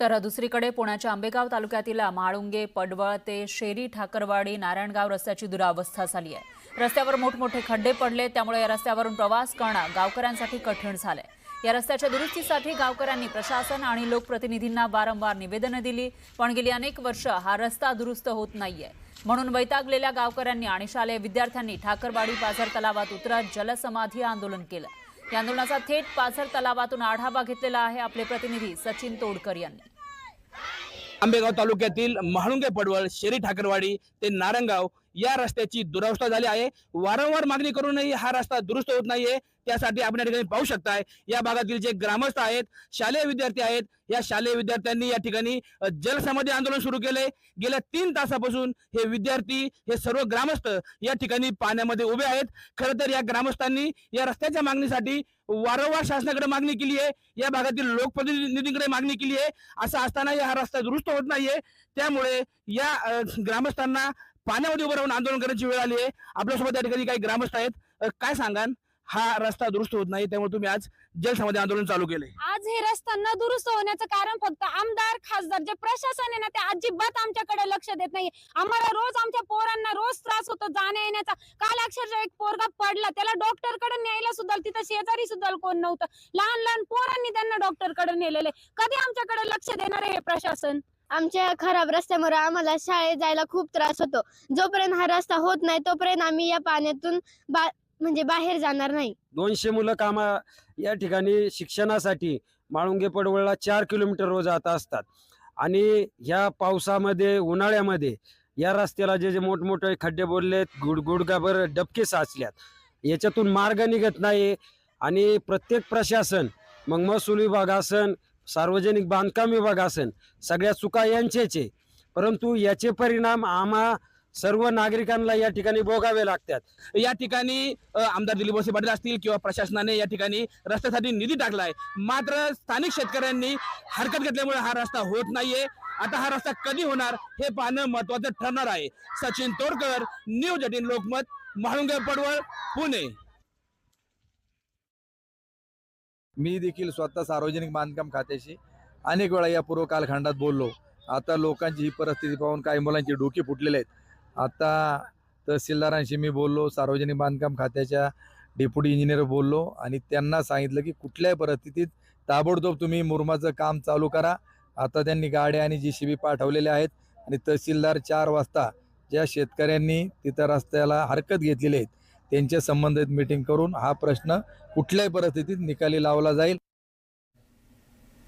तर दुसरीकडे पुण्याच्या आंबेगाव तालुक्यातील म्हाळुंगे पडवळ ते शेरी ठाकरवाडी नारायणगाव रस्त्याची दुरावस्था झाली आहे. रस्त्यावर मोठमोठे खड्डे पडले त्यामुळे या रस्त्यावरून प्रवास करणं गावकऱ्यांसाठी कठीण झालंय. या रस्त्याच्या दुरुस्तीसाठी गावकऱ्यांनी प्रशासन आणि लोकप्रतिनिधींना वारंवार निवेदनं दिली पण गेली अनेक वर्ष हा रस्ता दुरुस्त होत नाहीये. म्हणून वैतागलेल्या गावकऱ्यांनी आणि शालेय विद्यार्थ्यांनी ठाकरवाडी पाझर तलावात उतरत जलसमाधी आंदोलन केलं. या आंदोलनाचा थेट पाझर तलावातून आढावा घेतलेला आहे आपले प्रतिनिधी सचिन तोडकर यांनी. आंबेगाव तालुक्यातील महाळुंगे पडवळ शेरी ठाकरवाडी ते नारंगाव या रस्त्याची दुरावस्था झाली आहे. वारंवार मागणी करूनही हा रस्ता दुरुस्त होत नाहीये. त्यासाठी आपण या ठिकाणी पाहू शकताय या भागातील जे ग्रामस्थ आहेत शालेय विद्यार्थी आहेत या शालेय विद्यार्थ्यांनी या ठिकाणी जलसमाधी आंदोलन सुरू केले. गेल्या तीन तासापासून हे विद्यार्थी हे सर्व ग्रामस्थ या ठिकाणी पाण्यामध्ये उभे आहेत. खरं तर या ग्रामस्थांनी या रस्त्याच्या मागणीसाठी वारंवार शासनाकडे मागणी केली आहे. या भागातील लोकप्रतिनिधींकडे मागणी केली आहे. असं असतानाही हा रस्ता दुरुस्त होत नाहीये. त्यामुळे या ग्रामस्थांना पाण्यामध्ये उभं राहून आंदोलन करण्याची वेळ आली आहे. आपल्यासोबत त्या ठिकाणी काही ग्रामस्थ आहेत. काय सांगाल? हा रस्ता दुरुस्त होत नाही त्यामुळे तुम्ही आज जलसमाधी आंदोलन चालू केले आज हे रस्ता न दुरुस्त होण्याचं कारण फक्त आमदार खासदार जे प्रशासन आहे ना ते अजिबात आमच्याकडे लक्ष देत नाही आम्हाला रोज आमच्या पोरांना रोज त्रास होतो जाण्या येण्याचा. काल अक्षरशः एक पोरगा पडला. त्याला डॉक्टरकडे न्यायला सुद्धा तिथं शेजारी सुद्धा कोण नव्हतं. लहान लहान पोरांनी त्यांना डॉक्टरकडे नेलेले कधी आमच्याकडे लक्ष देणार आहे हे प्रशासन? आमच्या खराब रस्त्यामुळे आम्हाला शाळेत जायला खूप त्रास होतो. जोपर्यंत हा रस्ता होत नाही तोपर्यंत आम्ही या पाण्यातून बा म्हणजे बाहेर जाणार नाही. दोनशे मुलं कामा या ठिकाणी शिक्षणासाठी माळुंगे पडवळला चार किलोमीटर जात असतात. आणि ह्या पावसामध्ये उन्हाळ्यामध्ये या रस्त्याला जे जे मोठमोठे खड्डे बोललेत गुड गुडगाभर डबके साचल्यात. याच्यातून मार्ग निघत नाही. आणि प्रत्येक प्रशासन मग महसूल विभाग असन सार्वजनिक बांधकाम विभाग असेल सगळ्या चुका यांचेच आहे परंतु याचे परिणाम आम्हा सर्व नागरिकांना या ठिकाणी भोगावे लागतात. या ठिकाणी आमदार दिलीप वळसे पाटील असतील किंवा प्रशासनाने या ठिकाणी रस्त्यासाठी निधी टाकलाय. मात्र स्थानिक शेतकऱ्यांनी हरकत घेतल्यामुळे हा रस्ता होत नाहीये. आता हा रस्ता कधी होणार हे पाहणं महत्वाचं ठरणार आहे. Sachin Todkar news eighteen Lokmat Mahalunge Padwal Pune. मी देखील स्वतः सार्वजनिक बांधकाम खात्याशी अनेक वेळा या पूर्व कालखंडात बोललो. आता लोकांची ही परिस्थिती पाहून काही मुलांची डोकी फुटलेले आहेत. आता तहसीलदारांशी मी बोललो सार्वजनिक बांधकाम खात्याच्या डेप्युटी इंजिनियर बोललो आणि त्यांना सांगितलं की कुठल्याही परिस्थितीत ताबडतोब तुम्ही मुरमाचं काम चालू करा. आता त्यांनी गाड्या आणि जी सी बी पाठवलेल्या आहेत आणि तहसीलदार चार वाजता ज्या शेतकऱ्यांनी तिथं रस्त्याला हरकत घेतलेली आहेत. त्यांच्या संबंधित मीटिंग करून हा प्रश्न कुठल्याही परिस्थितीत निकाली लावला जाईल.